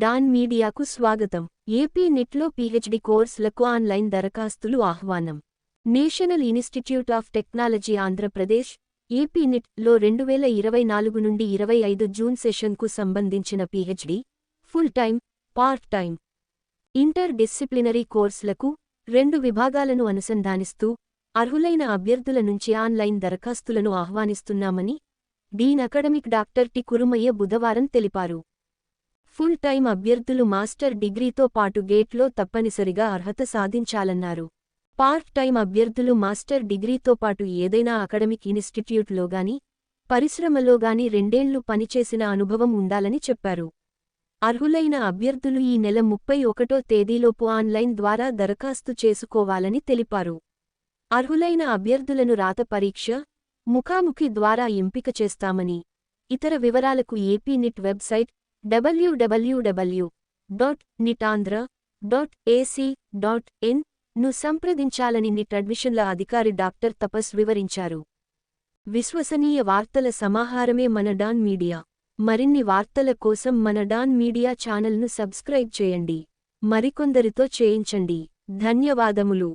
Don మీడియాకు స్వాగతం. AP నెట్లో పీహెచ్డీ కోర్సులకు ఆన్లైన్ దరఖాస్తులు ఆహ్వానం. National Institute of Technology Andhra Pradesh AP నెట్లో రెండు వేల ఇరవై నాలుగు నుండి ఇరవై ఐదు జూన్ సెషన్కు సంబంధించిన PhD full time part time interdisciplinary కోర్సులకు రెండు విభాగాలను అనుసంధానిస్తూ అర్హులైన అభ్యర్థుల నుంచి ఆన్లైన్ దరఖాస్తులను ఆహ్వానిస్తున్నామని dean academic doctor T. Kurumayya బుధవారం తెలిపారు. ఫుల్ టైం అభ్యర్థులు మాస్టర్ డిగ్రీతో పాటు గేట్లో తప్పనిసరిగా అర్హత సాధించాలన్నారు. పార్ట్ టైం అభ్యర్థులు మాస్టర్ డిగ్రీతో పాటు ఏదైనా అకాడమిక్ పరిశ్రమలో పరిశ్రమలోగాని రెండేళ్ళు పనిచేసిన అనుభవం ఉండాలని చెప్పారు. అర్హులైన అభ్యర్థులు ఈ నెల ముప్పై ఒకటో తేదీలోపు ఆన్లైన్ ద్వారా దరఖాస్తు చేసుకోవాలని తెలిపారు. అర్హులైన అభ్యర్థులను రాత పరీక్ష ముఖాముఖి ద్వారా ఎంపిక చేస్తామని ఇతర వివరాలకు AP NIT website WWW dot నిటాంధ్ర dot AC dot ఇన్ను సంప్రదించాలని నిట్ అడ్మిషన్ల అధికారి డాక్టర్ తపస్ వివరించారు. విశ్వసనీయ వార్తల సమాహారమే మన డాన్ మీడియా. మరిన్ని వార్తల కోసం మన డాన్ మీడియా ఛానల్ను సబ్స్క్రైబ్ చేయండి. మరికొందరితో చేయించండి. ధన్యవాదములు.